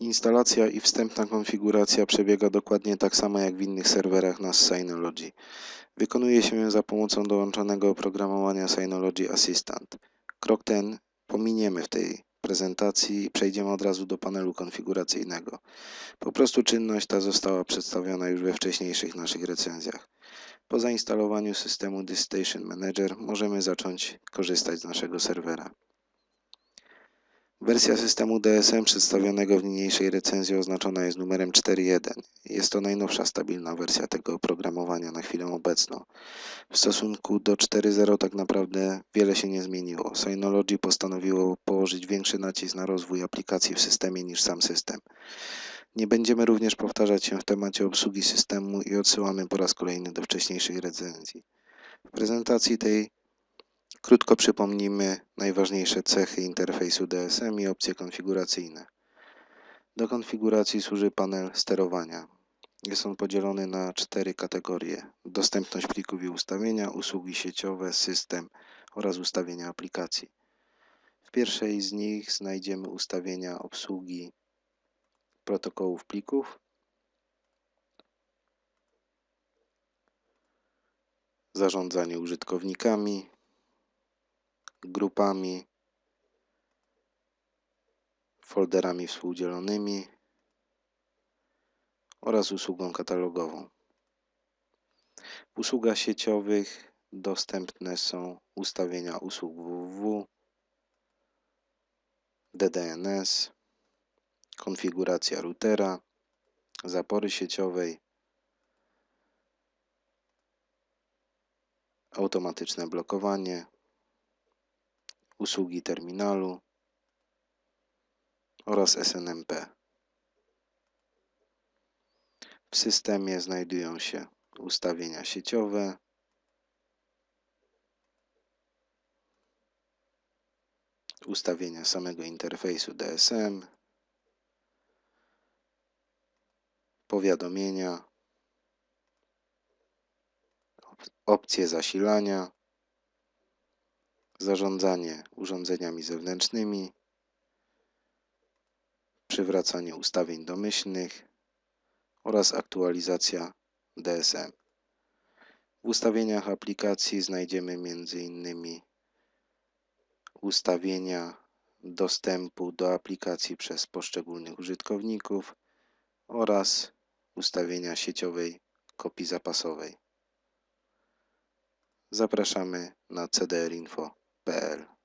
Instalacja i wstępna konfiguracja przebiega dokładnie tak samo jak w innych serwerach na Synology. Wykonuje się ją za pomocą dołączonego oprogramowania Synology Assistant. Krok ten pominiemy w tej prezentacji i przejdziemy od razu do panelu konfiguracyjnego. Po prostu czynność ta została przedstawiona już we wcześniejszych naszych recenzjach. Po zainstalowaniu systemu DiskStation Manager możemy zacząć korzystać z naszego serwera. Wersja systemu DSM przedstawionego w niniejszej recenzji oznaczona jest numerem 4.1. Jest to najnowsza stabilna wersja tego oprogramowania na chwilę obecną. W stosunku do 4.0 tak naprawdę wiele się nie zmieniło. Synology postanowiło położyć większy nacisk na rozwój aplikacji w systemie niż sam system. Nie będziemy również powtarzać się w temacie obsługi systemu i odsyłamy po raz kolejny do wcześniejszych recenzji. W prezentacji tej krótko przypomnimy najważniejsze cechy interfejsu DSM i opcje konfiguracyjne. Do konfiguracji służy panel sterowania. Jest on podzielony na cztery kategorie: dostępność plików i ustawienia, usługi sieciowe, system oraz ustawienia aplikacji. W pierwszej z nich znajdziemy ustawienia obsługi protokołów plików, zarządzanie użytkownikami, grupami, folderami współdzielonymi oraz usługą katalogową. W usługach sieciowych dostępne są ustawienia usług www, DDNS, konfiguracja routera, zapory sieciowej, automatyczne blokowanie, usługi terminalu oraz SNMP. W systemie znajdują się ustawienia sieciowe, ustawienia samego interfejsu DSM, powiadomienia, op- opcje zasilania, zarządzanie urządzeniami zewnętrznymi, przywracanie ustawień domyślnych oraz aktualizacja DSM. W ustawieniach aplikacji znajdziemy m.in. ustawienia dostępu do aplikacji przez poszczególnych użytkowników oraz ustawienia sieciowej kopii zapasowej. Zapraszamy na bad.